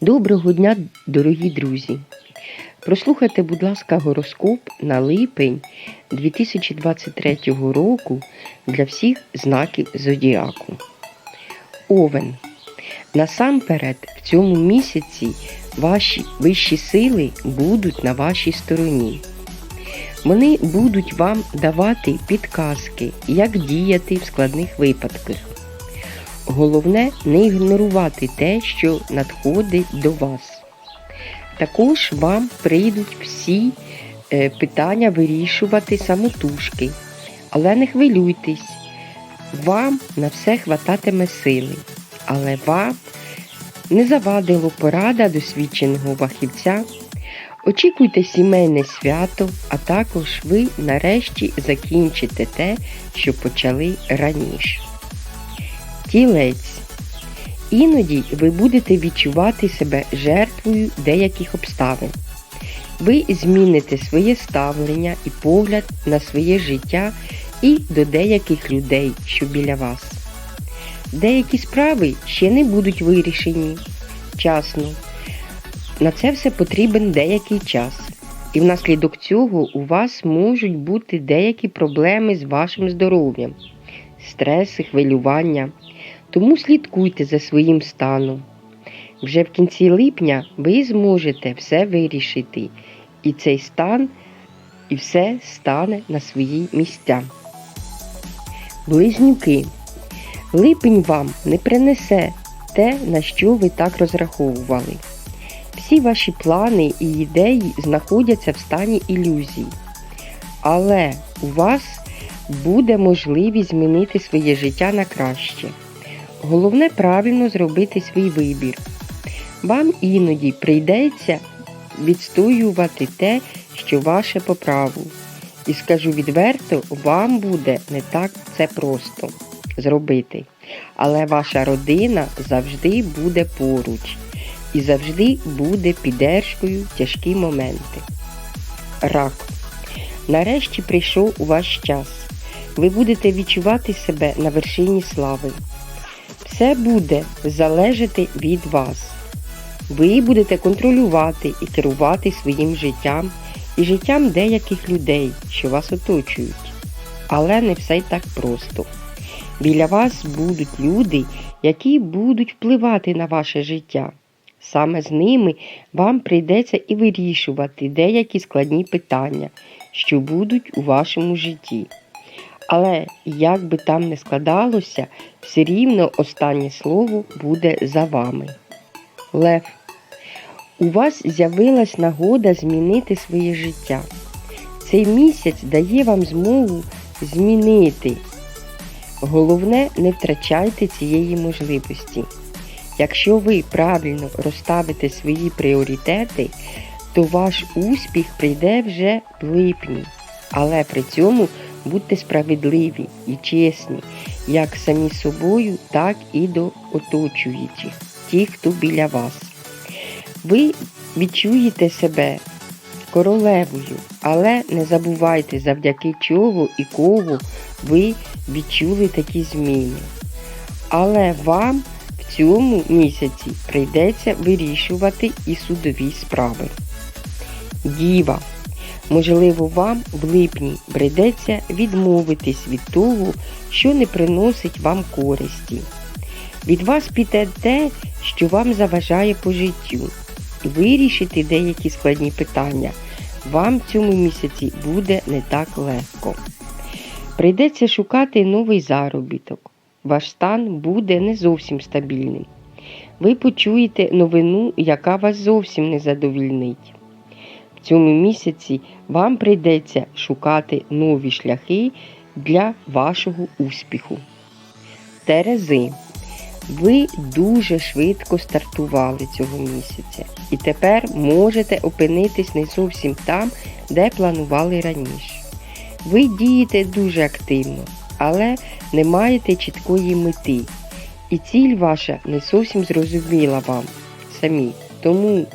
Доброго дня, дорогі друзі! Прослухайте, будь ласка, гороскоп на липень 2023 року для всіх знаків зодіаку. Овен. Насамперед, в цьому місяці ваші вищі сили будуть на вашій стороні. Вони будуть вам давати підказки, як діяти в складних випадках. Головне не ігнорувати те, що надходить до вас. Також вам прийдуть всі е, питання вирішувати самотужки, але не хвилюйтесь, вам на все хвататиме сили, але вам не завадило порада досвідченого фахівця. Очікуйте сімейне свято, а також ви нарешті закінчите те, що почали раніше. Тілець. Іноді ви будете відчувати себе жертвою деяких обставин. Ви зміните своє ставлення і погляд на своє життя і до деяких людей, що біля вас. Деякі справи ще не будуть вирішені вчасно. На це все потрібен деякий час. І внаслідок цього у вас можуть бути деякі проблеми з вашим здоров'ям, стреси, хвилювання. Тому слідкуйте за своїм станом. Вже в кінці липня ви зможете все вирішити, і цей стан, і все стане на свої місця. Близнюки. Липень вам не принесе те, на що ви так розраховували. Всі ваші плани і ідеї знаходяться в стані ілюзій. Але у вас буде можливість змінити своє життя на краще. Головне правильно зробити свій вибір. Вам іноді прийдеться відстоювати те, що ваше по праву. І скажу відверто, вам буде не так це просто зробити. Але ваша родина завжди буде поруч і завжди буде піддержкою тяжкі моменти. Рак. Нарешті прийшов у ваш час. Ви будете відчувати себе на вершині слави. Все буде залежати від вас. Ви будете контролювати і керувати своїм життям і життям деяких людей, що вас оточують. Але не все й так просто. Біля вас будуть люди, які будуть впливати на ваше життя. Саме з ними вам прийдеться і вирішувати деякі складні питання, що будуть у вашому житті. Але як би там не складалося, все рівно останнє слово буде за вами. Лев. У вас з'явилась нагода змінити своє життя. Цей місяць дає вам змогу змінити. Головне, не втрачайте цієї можливості. Якщо ви правильно розставите свої пріоритети, то ваш успіх прийде вже в липні. Але при цьому будьте справедливі і чесні, як самі собою, так і до оточуючих, тих, хто біля вас. Ви відчуєте себе королевою, але не забувайте, завдяки чого і кого ви відчули такі зміни. Але вам в цьому місяці прийдеться вирішувати і судові справи. Діва. Можливо, вам в липні прийдеться відмовитись від того, що не приносить вам користі. Від вас піде те, що вам заважає по життю. Вирішити деякі складні питання вам в цьому місяці буде не так легко. Прийдеться шукати новий заробіток. Ваш стан буде не зовсім стабільним. Ви почуєте новину, яка вас зовсім не задовільнить. В цьому місяці вам прийдеться шукати нові шляхи для вашого успіху. Терези. Ви дуже швидко стартували цього місяця і тепер можете опинитись не зовсім там, де планували раніше. Ви дієте дуже активно, але не маєте чіткої мети. І ціль ваша не зовсім зрозуміла вам самі. Тому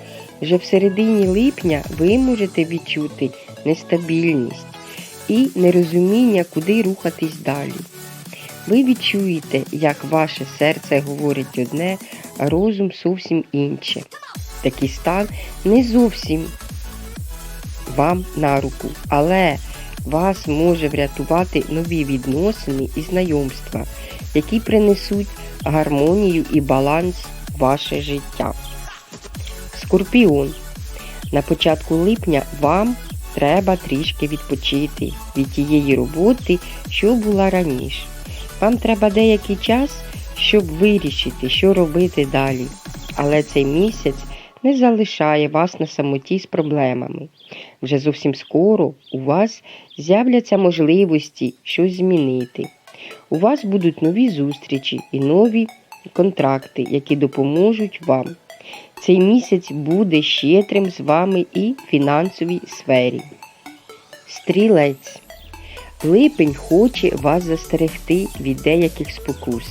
вже в середині липня ви можете відчути нестабільність і нерозуміння, куди рухатись далі. Ви відчуєте, як ваше серце говорить одне, а розум зовсім інше. Такий стан не зовсім вам на руку, але вас може врятувати нові відносини і знайомства, які принесуть гармонію і баланс в ваше життя. Скорпіон. На початку липня вам треба трішки відпочити від тієї роботи, що була раніше. Вам треба деякий час, щоб вирішити, що робити далі. Але цей місяць не залишає вас на самоті з проблемами. Вже зовсім скоро у вас з'являться можливості щось змінити. У вас будуть нові зустрічі і нові контракти, які допоможуть вам. Цей місяць буде щедрим з вами і в фінансовій сфері. Стрілець. Липень хоче вас застерегти від деяких спокус.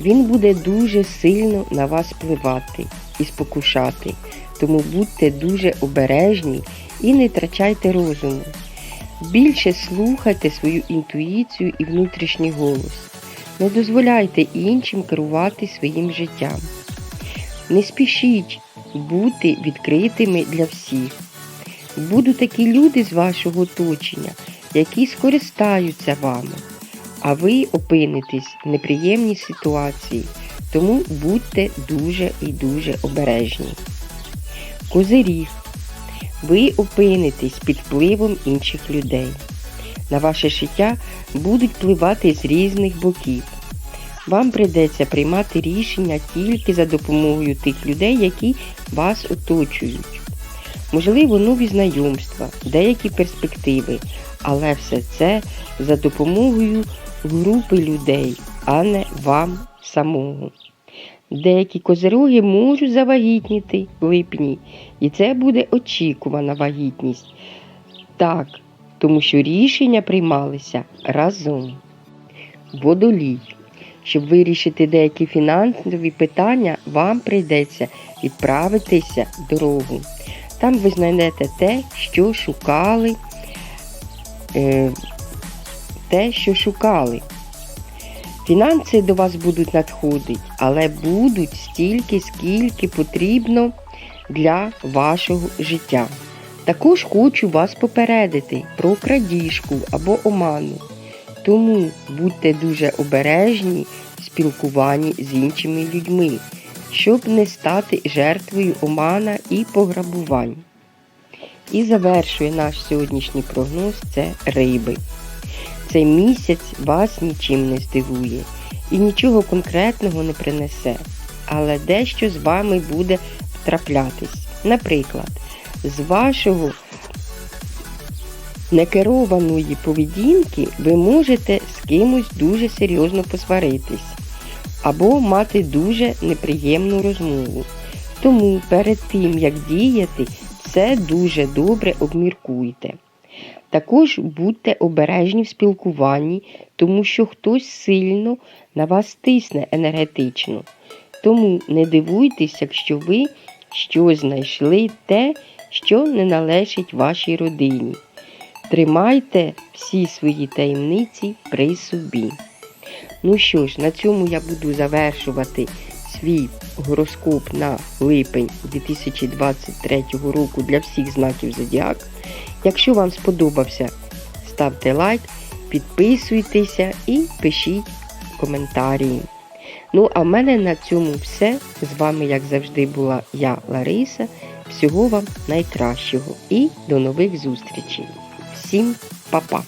Він буде дуже сильно на вас впливати і спокушати, тому будьте дуже обережні і не втрачайте розуму. Більше слухайте свою інтуїцію і внутрішній голос. Не дозволяйте іншим керувати своїм життям. Не спішіть бути відкритими для всіх. Будуть такі люди з вашого оточення, які скористаються вами, а ви опинитесь в неприємній ситуації, тому будьте дуже і дуже обережні. Козиріг. Ви опинитесь під впливом інших людей. На ваше життя будуть впливати з різних боків. Вам прийдеться приймати рішення тільки за допомогою тих людей, які вас оточують. Можливо, нові знайомства, деякі перспективи, але все це за допомогою групи людей, а не вам самого. Деякі козироги можуть завагітніти в липні, і це буде очікувана вагітність. Так, тому що рішення приймалися разом. Водолій. Щоб вирішити деякі фінансові питання, вам прийдеться відправитися дорогу. Там ви знайдете те, що шукали, е, те, що шукали. Фінанси до вас будуть надходити, але будуть стільки, скільки потрібно для вашого життя. Також хочу вас попередити про крадіжку або оману. Тому будьте дуже обережні в спілкуванні з іншими людьми, щоб не стати жертвою омана і пограбувань. І завершує наш сьогоднішній прогноз це риби. Цей місяць вас нічим не здивує і нічого конкретного не принесе, але дещо з вами буде траплятись. Наприклад, з вашого некерованої поведінки ви можете з кимось дуже серйозно посваритись або мати дуже неприємну розмову. Тому перед тим, як діяти, все дуже добре обміркуйте. Також будьте обережні в спілкуванні, тому що хтось сильно на вас тисне енергетично. Тому не дивуйтесь, якщо ви щось знайшли те, що не належить вашій родині. Тримайте всі свої таємниці при собі. Ну що ж, на цьому я буду завершувати свій гороскоп на липень 2023 року для всіх знаків Зодіак. Якщо вам сподобався, ставте лайк, підписуйтеся і пишіть коментарі. Ну, а в мене на цьому все. З вами, як завжди, була я, Лариса. Всього вам найкращого і до нових зустрічей. Всім па-па!